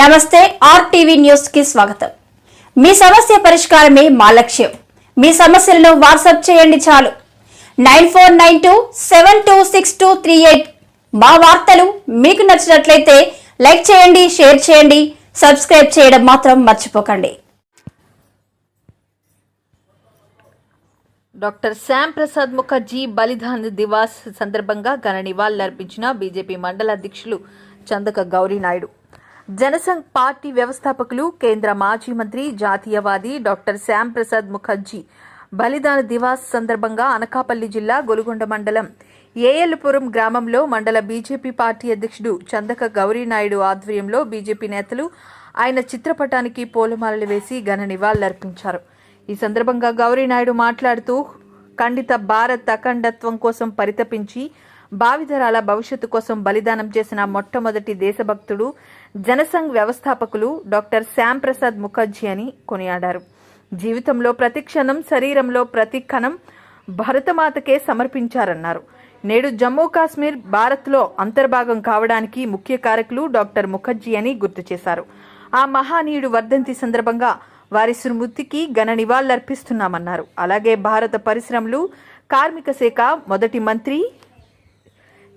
నమస్తే ఆర్టీవీ న్యూస్కి స్వాగతం. మీ సమస్య పరిష్కారమే మా లక్ష్యం. మీ సమస్యలను వాట్సాప్ చేయండి చాలు. Nine four nine two seven two six two three eight మా వార్తలు మీకు నచ్చినట్లయితే లైక్ చేయండి షేర్ చేయండి సబ్స్క్రైబ్ చేయడం మాత్రం మర్చిపోకండి. డాక్టర్ శ్యామ్ ప్రసాద్ ముఖర్జీ బలిదాన్ దివాస్ సందర్భంగా ఘన నివాళులర్పించిన బీజేపీ మండల అధ్యక్షులు చందక గౌరీనాయుడు. జనసంఘ్ పార్టీ వ్యవస్థాపకులు కేంద్ర మాజీ మంత్రి జాతీయవాది డాక్టర్ శ్యామ్ ప్రసాద్ ముఖర్జీ. బలిదాన దివాస్ సందర్భంగా అనకాపల్లి జిల్లా గొలుగొండ మండలం ఏఎల్పురం గ్రామంలో మండల బీజేపీ పార్టీ అధ్యక్షుడు చందక గౌరీనాయుడు ఆధ్వర్యంలో బీజేపీ నేతలు ఆయన చిత్రపటానికి పూలమాలలు వేసి ఘన నివాళులర్పించారు. ఈ సందర్భంగా గౌరీనాయుడు మాట్లాడుతూ ఖండిత భారత్ అఖండత్వం కోసం పరితపించి భావితరాల భవిష్యత్తు కోసం బలిదానం చేసిన మొట్టమొదటి దేశభక్తుడు జనసంఘ్ వ్యవస్థాపకులు డాక్టర్ శ్యామ్ ప్రసాద్ ముఖర్జీ అని కొనియాడారు. జీవితంలో ప్రతి క్షణం శరీరంలో ప్రతి కణం భరతమాతకే సమర్పించారన్నారు. నేడు జమ్మూ కాశ్మీర్ భారత్లో అంతర్భాగం కావడానికి ముఖ్య కారకులు డాక్టర్ ముఖర్జీ అని గుర్తు చేశారు. ఆ మహానీయుడు వర్ధంతి సందర్భంగా వారి స్మృతికి ఘన నివాళులర్పిస్తున్నామన్నారు. అలాగే భారత పరిశ్రమలు కార్మిక శాఖ మొదటి మంత్రి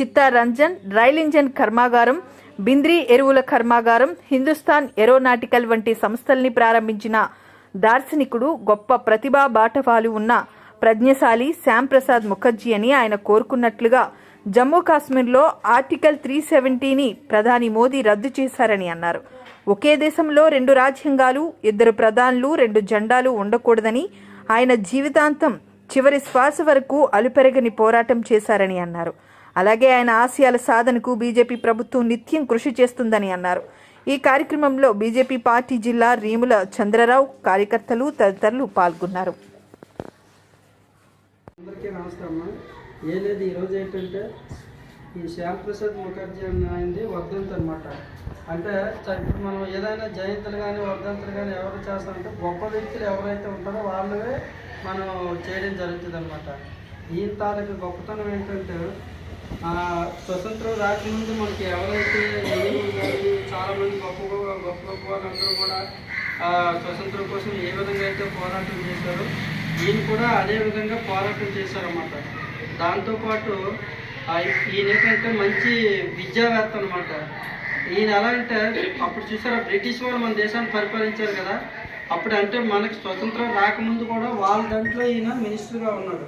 చిత్తారంజన్ రైల్ ఇంజన్ కర్మాగారం బింద్రీ ఎరువుల కర్మాగారం హిందుస్థాన్ ఏరోనాటికల్ వంటి సంస్థల్ని ప్రారంభించిన దార్శనికుడు గొప్ప ప్రతిభా బాటవాలు ఉన్న ప్రజ్ఞశాలి శ్యామ్ ప్రసాద్ ముఖర్జీ అని ఆయన కోరుకున్నట్లుగా జమ్మూ కాశ్మీర్లో ఆర్టికల్ త్రీ సెవెంటీని ప్రధాని మోదీ రద్దు చేశారని అన్నారు. ఒకే దేశంలో రెండు రాజ్యాంగాలు ఇద్దరు ప్రధానులు రెండు జెండాలు ఉండకూడదని ఆయన జీవితాంతం చివరి శ్వాస వరకు అలుపెరగని పోరాటం చేశారని అన్నారు. అలాగే ఆయన ఆశయాల సాధనకు బీజేపీ ప్రభుత్వం నిత్యం కృషి చేస్తుందని అన్నారు. ఈ కార్యక్రమంలో బీజేపీ పార్టీ జిల్లా రీముల చంద్రరావు కార్యకర్తలు తదితరులు పాల్గొన్నారు. అందరికీ నమస్కారం లేదు ఈరోజు ఏంటంటే ఈ శ్యామప్రసాద్ ముఖర్జీ అన్న ఆయనది వర్ధంతి అనమాట అంటే ఇప్పుడు మనం ఏదైనా జయంతులు కానీ వర్ధంతులు కానీ ఎవరు చేస్తారంటే గొప్ప వ్యక్తులు ఎవరైతే ఉంటారో వాళ్ళవే మనం చేయడం జరుగుతుంది అనమాట ఈయన తాలూకు గొప్పతనం ఏంటంటే స్వతంత్రం రాకముందు మనకి ఎవరైతే చాలామంది గొప్ప గొప్ప గొప్ప వాళ్ళందరూ కూడా స్వతంత్రం కోసం ఏ విధంగా అయితే పోరాటం చేశారో ఈయన కూడా అదే విధంగా పోరాటం చేశారన్నమాట. దాంతోపాటు ఈయన ఏంటంటే మంచి విద్యావేత్త అనమాట ఈయన ఎలా అంటే అప్పుడు చూసారా బ్రిటిష్ వాళ్ళు మన దేశాన్ని పరిపాలించారు కదా అప్పుడు అంటే మనకి స్వతంత్రం రాకముందు కూడా వాళ్ళ దాంట్లో ఈయన మినిస్టర్గా ఉన్నాడు.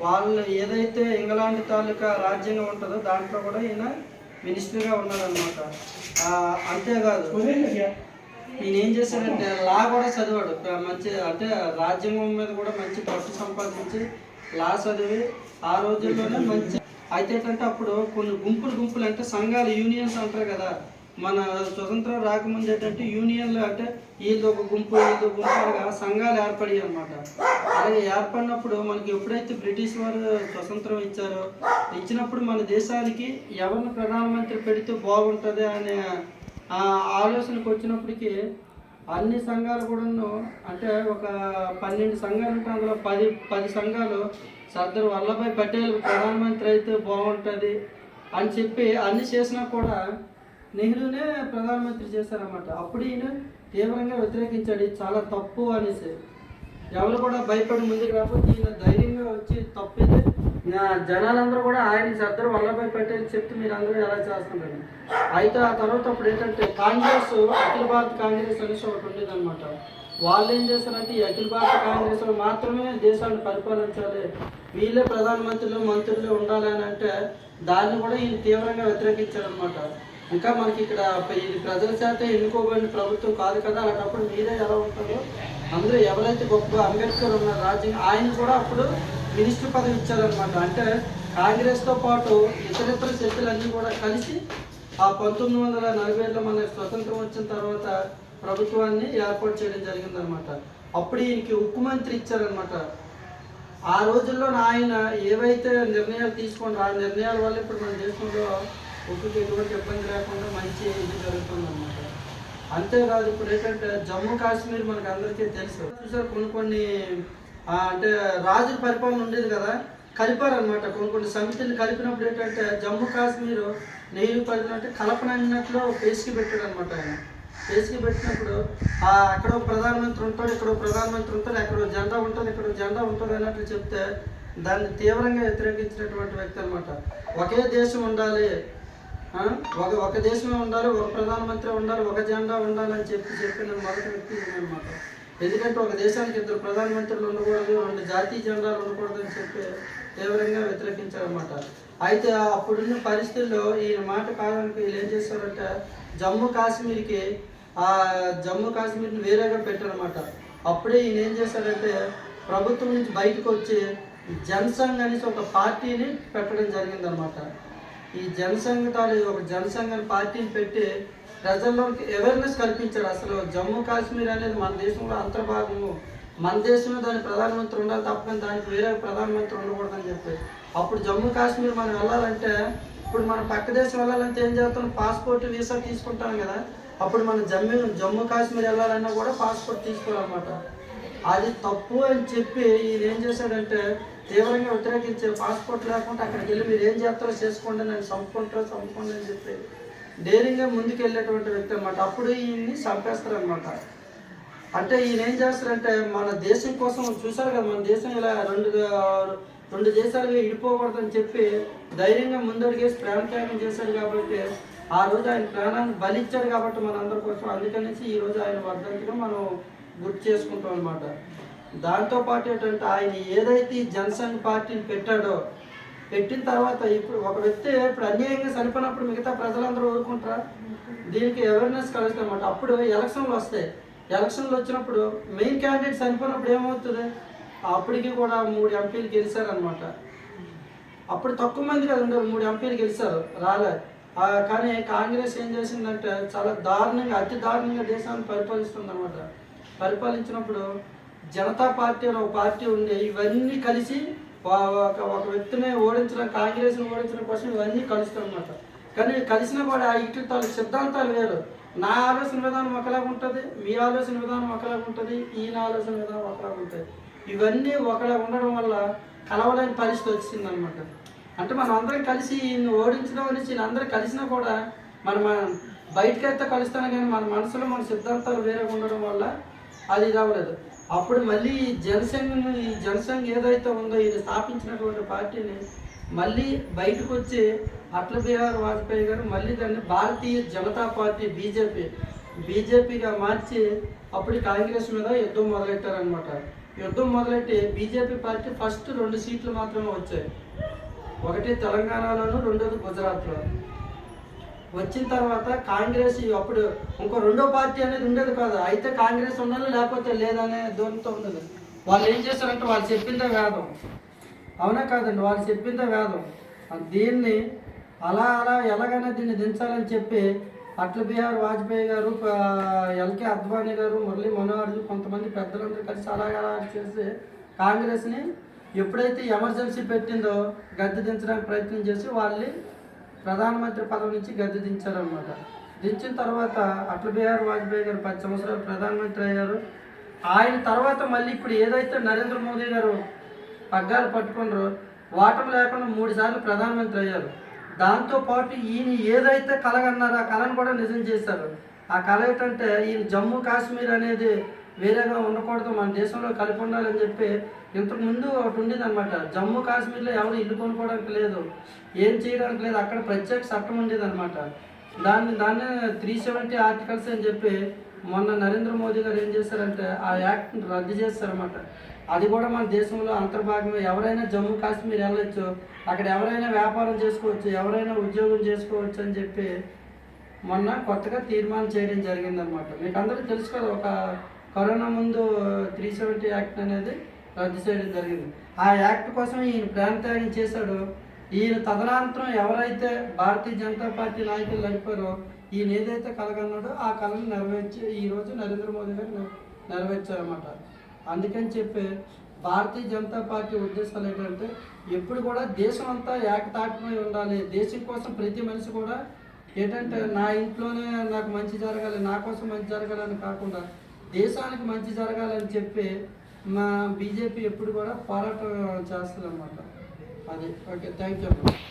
వాళ్ళు ఏదైతే ఇంగ్లాండ్ తాలూకా రాజ్యంగా ఉంటుందో దాంట్లో కూడా ఈయన మినిస్టర్గా ఉన్నాడనమాట అంతేకాదు ఈయన ఏం చేశాడంటే లా కూడా చదివాడు. మంచి అంటే రాజ్యాంగం మీద కూడా మంచి పట్టు సంపాదించి లా చదివి ఆ రోజుల్లోనే మంచి అయితే ఏంటంటే అప్పుడు కొన్ని గుంపులు గుంపులు అంటే సంఘాలు యూనియన్స్ అంటారు కదా. మన స్వతంత్రం రాకముందు ఏంటంటే యూనియన్లు అంటే వీళ్ళు ఒక గుంపు వీళ్ళు గుంపు సంఘాలు ఏర్పడాయి అనమాట అలాగే ఏర్పడినప్పుడు మనకి ఎప్పుడైతే బ్రిటిష్ వారు స్వతంత్రం ఇచ్చారో ఇచ్చినప్పుడు మన దేశానికి ఎవరిని ప్రధానమంత్రి పెడితే బాగుంటుంది అనే ఆ ఆలోచనకు వచ్చినప్పటికీ అన్ని సంఘాలు కూడాను అంటే ఒక పన్నెండు సంఘాలు ఉంటే అందులో పది పది సంఘాలు సర్దార్ వల్లభాయ్ పటేల్ ప్రధానమంత్రి అయితే బాగుంటుంది అని చెప్పి అన్ని చేసినా కూడా నెహ్రూనే ప్రధానమంత్రి చేశారన్నమాట. అప్పుడు ఈయన తీవ్రంగా వ్యతిరేకించాడు. చాలా తప్పు అనేసి. ఎవరు కూడా భయపడి ముందుకు రాకపోతే ఈయన ధైర్యంగా వచ్చి తప్పితే నా జనాలందరూ కూడా ఆయన శ్రద్ధలు వల్లభాయ్ పటేల్ చెప్తే మీరు అందరూ ఎలా చేస్తున్నారు? అయితే ఆ తర్వాత అప్పుడు ఏంటంటే కాంగ్రెస్ అఖిల భారత కాంగ్రెస్ అనేసి ఒకటి ఉండేది అనమాట వాళ్ళు ఏం చేస్తారంటే ఈ అఖిల భారత కాంగ్రెస్ మాత్రమే దేశాన్ని పరిపాలించాలి వీళ్ళే ప్రధానమంత్రులు మంత్రులు ఉండాలి అని అంటే దాన్ని కూడా ఈయన తీవ్రంగా వ్యతిరేకించారనమాట ఇంకా మనకి ఇక్కడ ఇది ప్రజల చేత ఎన్నుకోబడిన ప్రభుత్వం కాదు కదా. అలాంటప్పుడు మీరే ఎలా ఉంటారో? అందరూ ఎవరైతే గొప్ప అంబేద్కర్ ఉన్నారు రాజ్యం ఆయన కూడా అప్పుడు మినిస్టర్ పదవి ఇచ్చారనమాట అంటే కాంగ్రెస్తో పాటు ఇతరితర శక్తులన్నీ కూడా కలిసి ఆ పంతొమ్మిది వందల నలభై ఏడులో మన స్వతంత్రం వచ్చిన తర్వాత ప్రభుత్వాన్ని ఏర్పాటు చేయడం జరిగిందనమాట అప్పుడు ఈయనకి ఉక్కు మంత్రి ఇచ్చారనమాట ఆ రోజుల్లో ఆయన ఏవైతే నిర్ణయాలు తీసుకొని ఆ నిర్ణయాల వల్ల ఇప్పుడు మన దేశంలో ఉక్కుకి ఎటువంటి ఇబ్బంది లేకుండా మంచి ఇది జరుగుతుందన్నమాట. అంతేకాదు ఇప్పుడు ఏంటంటే జమ్మూ కాశ్మీర్ మనకు అందరికీ తెలుసు. చూసారు కొన్ని కొన్ని అంటే రాజు పరిపాలన ఉండేది కదా కలిపారనమాట కొన్ని కొన్ని సమితిని కలిపినప్పుడు ఏంటంటే జమ్మూ కాశ్మీర్ నెయ్యి పడినట్టు కలపనన్నట్లు పేసికి పెట్టాడు అనమాట ఆయన. పేసికి పెట్టినప్పుడు అక్కడ ప్రధానమంత్రి ఉంటాడు ఇక్కడ ప్రధానమంత్రి ఉంటాడు అక్కడ జెండా ఉంటుంది ఇక్కడ జెండా ఉంటుంది అన్నట్లు చెప్తే దాన్ని తీవ్రంగా వ్యతిరేకించినటువంటి వ్యక్తి అనమాట ఒకే దేశం ఉండాలి ఒక ఒక దేశమే ఉండాలి ఒక ప్రధానమంత్రి ఉండాలి ఒక జెండా ఉండాలి అని చెప్పి చెప్పిన మొదటి వ్యక్తి అనమాట. ఎందుకంటే ఒక దేశానికి ఇద్దరు ప్రధానమంత్రులు ఉండకూడదు రెండు జాతీయ జెండాలు ఉండకూడదు అని చెప్పి తీవ్రంగా వ్యతిరేకించారన్నమాట. అయితే అప్పుడున్న పరిస్థితుల్లో ఈయన మాట కాలానికి వీళ్ళు ఏం చేశారంటే జమ్మూ కాశ్మీర్కి ఆ జమ్మూ కాశ్మీర్ని వేరేగా పెట్టారన్నమాట. అప్పుడే ఈయన ఏం చేశారంటే ప్రభుత్వం నుంచి బయటకు వచ్చి జనసంఘ్ అనేసి ఒక పార్టీని పెట్టడం జరిగిందనమాట ఈ జనసంఘ ఒక జనసంఘ పార్టీని పెట్టి ప్రజల్లోకి అవేర్నెస్ కల్పించాడు. అసలు జమ్మూ కాశ్మీర్ అనేది మన దేశంలో అంతర్భాగము. మన దేశంలో దాని ప్రధానమంత్రి ఉండాలి తప్పని దానికి వేరే ప్రధానమంత్రి ఉండకూడదని చెప్పి అప్పుడు జమ్మూ కాశ్మీర్ మనం వెళ్ళాలంటే ఇప్పుడు మనం పక్క దేశం వెళ్ళాలంటే ఏం చేస్తాం? పాస్పోర్ట్ వీసా తీసుకుంటాం కదా. అప్పుడు మనం జమ్మూ జమ్మూ కాశ్మీర్ వెళ్ళాలన్నా కూడా పాస్పోర్ట్ తీసుకోవాలన్నమాట. అది తప్పు అని చెప్పి ఈయన ఏం చేశాడంటే తీవ్రంగా వ్యతిరేకించే పాస్పోర్ట్ లేకుండా అక్కడికి వెళ్ళి మీరు ఏం చేస్తారో చేసుకోండి నేను చంపుకుంటారో చంపుకోండి అని చెప్పి ధైర్యంగా ముందుకు వెళ్ళేటువంటి వ్యక్తి అనమాట అప్పుడు ఈయన్ని చంపేస్తారనమాట అంటే ఈయన ఏం చేస్తారంటే మన దేశం కోసం చూసారు కదా మన దేశం ఇలా రెండు రెండు దేశాలుగా ఇడిపోకూడదని చెప్పి ధైర్యంగా ముందడిగేసి ప్రాణత్యాగం చేశాడు కాబట్టి ఆ రోజు ఆయన ప్రాణాన్ని బలిచ్చాడు కాబట్టి మనందరి కోసం. అందుకనేసి ఈ రోజు ఆయన వర్ధంతిగా మనం గుర్తు చేసుకుంటాం అనమాట దాంతో పాటు ఏంటంటే ఆయన ఏదైతే ఈ జనసంఘ్ పార్టీని పెట్టాడో పెట్టిన తర్వాత ఇప్పుడు ఒక వ్యక్తి ఇప్పుడు అన్యాయంగా చనిపోయినప్పుడు మిగతా ప్రజలందరూ ఊరుకుంటారా? దీనికి అవేర్నెస్ కలుగుతామన్నమాట అప్పుడు ఎలక్షన్లు వస్తాయి. ఎలక్షన్లు వచ్చినప్పుడు మెయిన్ క్యాండిడేట్ చనిపోయినప్పుడు ఏమవుతుంది? అప్పటికి కూడా మూడు ఎంపీలు గెలిచారనమాట అప్పుడు తక్కువ మంది కదండి మూడు ఎంపీలు గెలిచారు. రాలే. కానీ కాంగ్రెస్ ఏం చేసిందంటే చాలా దారుణంగా అతి దారుణంగా దేశాన్ని పరిపాలిస్తుంది అనమాట పరిపాలించినప్పుడు జనతా పార్టీ అని ఒక పార్టీ ఉంది ఇవన్నీ కలిసి ఒక ఒక వ్యక్తిని ఓడించడం కాంగ్రెస్ని ఓడించడం కోసం ఇవన్నీ కలుస్తాయి కానీ కలిసినా కూడా ఇటు తాలూ సిద్ధాంతాలు వేరు. నా ఆలోచన విధానం ఒకలాగా ఉంటుంది మీ ఆలోచన విధానం ఒకలాగా ఉంటుంది ఈయన ఆలోచన విధానం ఒకలాగా ఉంటుంది. ఇవన్నీ ఒకలా ఉండడం వల్ల కలవలేని పరిస్థితి వచ్చింది అనమాట అంటే మనం అందరం కలిసి ఈయన్ని ఓడించడం అనేసి అందరం కలిసినా కూడా మనం బయటకైతే కలుస్తాను కానీ మన మనసులో మన సిద్ధాంతాలు వేరే ఉండడం వల్ల అది ఇది అవ్వలేదు అప్పుడు మళ్ళీ ఈ ఈ జనసంఘ ఏదైతే ఉందో ఇది స్థాపించినటువంటి పార్టీని మళ్ళీ బయటకు వచ్చి అట్ల బిహార్ వాజ్పేయి గారు మళ్ళీ దాన్ని భారతీయ జనతా పార్టీ బీజేపీ బీజేపీగా మార్చి అప్పుడు కాంగ్రెస్ మీద యుద్ధం మొదలెట్టారనమాట యుద్ధం మొదలెట్టి బీజేపీ పార్టీ ఫస్ట్ రెండు సీట్లు మాత్రమే వచ్చాయి. ఒకటి తెలంగాణలోను రెండోది గుజరాత్లో. వచ్చిన తర్వాత కాంగ్రెస్ అప్పుడు ఇంకో రెండో పార్టీ అనేది ఉండేది కాదు. అయితే కాంగ్రెస్ ఉండాలి లేకపోతే లేదనే ధోరణితో ఉండదు వాళ్ళు ఏం చేస్తారంటే వాళ్ళు చెప్పిందే వేదం. అవునా కాదండి వాళ్ళు చెప్పిందే వేదం. దీన్ని అలా అలా ఎలాగైనా దీన్ని దించాలని చెప్పి అటల్ బిహార్ వాజ్పేయి గారు ఎల్కే అద్వానీ గారు మురళీ మనోహర్ కొంతమంది పెద్దలందరూ కలిసి అలా అలా చేసి కాంగ్రెస్ని ఎప్పుడైతే ఎమర్జెన్సీ పెట్టిందో గద్దె దించడానికి ప్రయత్నం చేసి వాళ్ళని ప్రధానమంత్రి పదవి నుంచి గద్దె దించారనమాట దించిన తర్వాత అటల్ బిహారీ వాజ్పేయి గారు పది సంవత్సరాలు ప్రధానమంత్రి అయ్యారు. ఆయన తర్వాత మళ్ళీ ఇప్పుడు ఏదైతే నరేంద్ర మోదీ గారు పగ్గాలు పట్టుకున్నారో వాటం లేకుండా మూడు సార్లు ప్రధానమంత్రి అయ్యారు. దాంతోపాటు ఈయన ఏదైతే కలగన్నారో ఆ కళను కూడా నిజం చేశారు. ఆ కళ ఏంటంటే ఈయన జమ్మూ కాశ్మీర్ అనేది వేరేగా ఉండకూడదు మన దేశంలో కలిపి ఉండాలని చెప్పి ఇంతకు ముందు ఒకటి ఉండేది అనమాట జమ్మూ కాశ్మీర్లో ఎవరు ఇల్లు కొనుక్కోవడానికి లేదు ఏం చేయడానికి లేదు అక్కడ ప్రత్యేక చట్టం ఉండేది అనమాట దాన్ని దాన్ని త్రీ సెవెంటీ ఆర్టికల్స్ అని చెప్పి మొన్న నరేంద్ర మోదీ గారు ఏం చేశారంటే ఆ యాక్ట్ని రద్దు చేస్తారన్నమాట అది కూడా మన దేశంలో అంతర్భాగమే. ఎవరైనా జమ్మూ కాశ్మీర్ వెళ్ళొచ్చు అక్కడ ఎవరైనా వ్యాపారం చేసుకోవచ్చు ఎవరైనా ఉద్యోగం చేసుకోవచ్చు అని చెప్పి మొన్న కొత్తగా తీర్మానం చేయడం జరిగిందనమాట మీకు అందరికీ తెలుసు కదా ఒక కరోనా ముందు త్రీ సెవెంటీ యాక్ట్ అనేది రద్దు చేయడం జరిగింది. ఆ యాక్ట్ కోసం ఈయన ప్రాణత్యాగం చేశాడు. ఈయన తదనంతరం ఎవరైతే భారతీయ జనతా పార్టీ నాయకులు నడిపారో ఈయన ఏదైతే కలగన్నాడో ఆ కళను నెరవేర్చి ఈరోజు నరేంద్ర మోదీ గారు నెరవేర్చారన్నమాట. అందుకని చెప్పి భారతీయ జనతా పార్టీ ఉద్దేశాలు ఏంటంటే ఎప్పుడు కూడా దేశం అంతా ఏకతాటమై ఉండాలి. దేశం కోసం ప్రతి మనిషి కూడా ఏంటంటే నా ఇంట్లోనే నాకు మంచి జరగాలి నా కోసం మంచి జరగాలని కాకుండా దేశానికి మంచి జరగాలని చెప్పి మా బీజేపీ ఎప్పుడు కూడా పోరాటం చేస్తుంది అది. Okay thank you